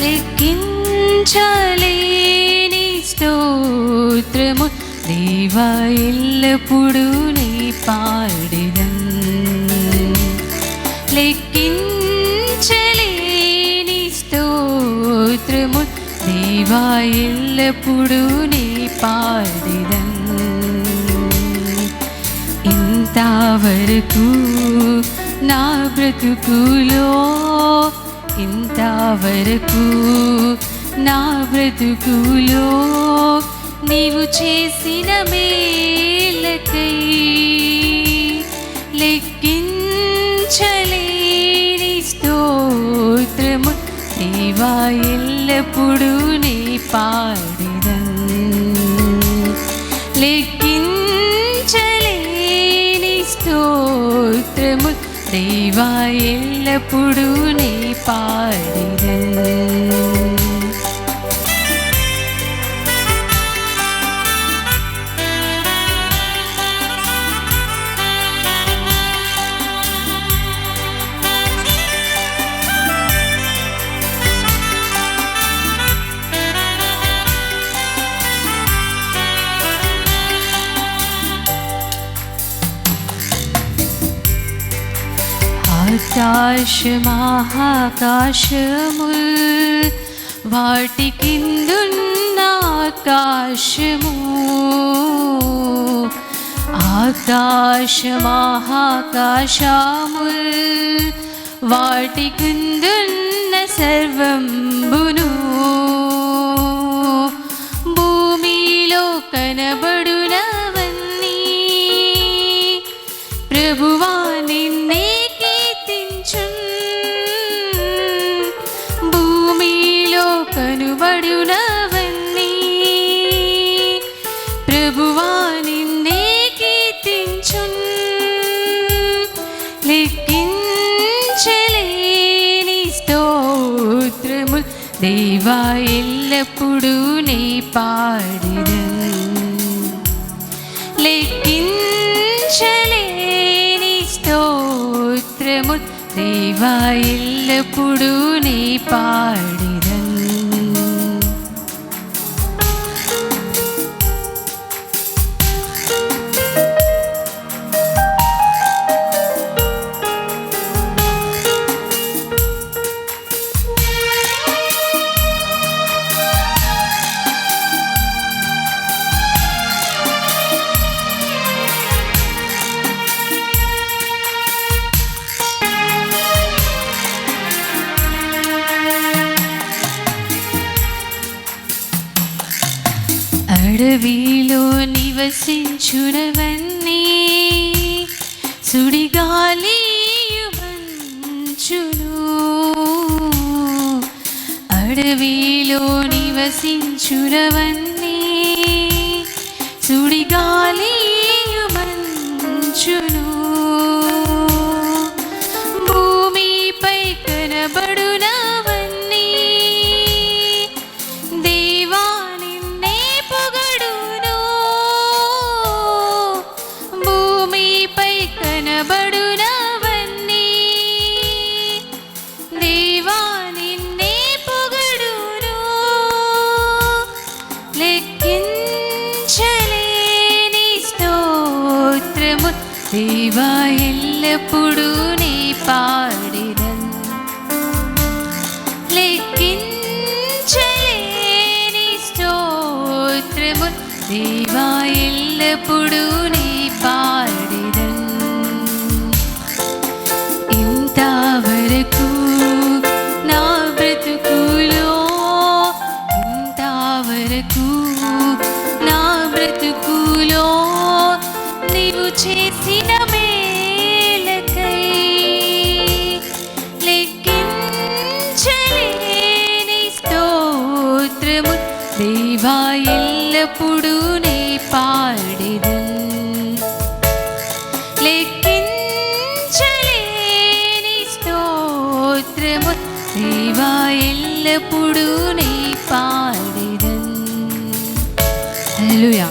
లెక్కించలేని స్తోత్రము దేవా ఎల్లప్పుడూ నీ పాడిదన్ లెక్కించలేని స్తోత్రము దేవా ఎల్లప్పుడూ నీ పాడిదన్ ఇంతవరకు నా బ్రతుకులో ఇంతవరకు నా బ్రతుకులో నీవు చేసిన మేలకై లెక్కించలేని స్తోత్రము దేవా ఎల్లప్పుడూ నీ పాడిదన్ లెక్కించలేని స్తోత్రము దేవా ఎల్లప్పుడూ నీ fighting. ఆకాశమాకాశముల్ వాటి కిందున్న ఆకాశము. ఆకాశమాకాశముల్ వాటి కిందున్న సర్వంబును దేవా ఎల్లప్పుడూ నీ పాడిదన్ లెక్కించలేని స్తోత్రము. దేవా ఎల్లప్పుడూ నీ పాడిదన్ అడవిలో నివసించుడవన్నీ సుడిగాలి మంచును. అడవిలో నివసించుడవన్నీ సుడిగాలి దేవా ఎల్లప్పుడూ నీ పాడిదన్ లెక్కించలేని స్తోత్రము దేవా ఎల్లప్పుడూ నీ పాడిదన్ స్తోత్రము దేవా ఎల్లప్పుడూ నీ పాడిదన్ లెక్కించలేని స్తోత్రము దేవా ఎల్లప్పుడూ నీ పాడిదన్ హల్లెలూయా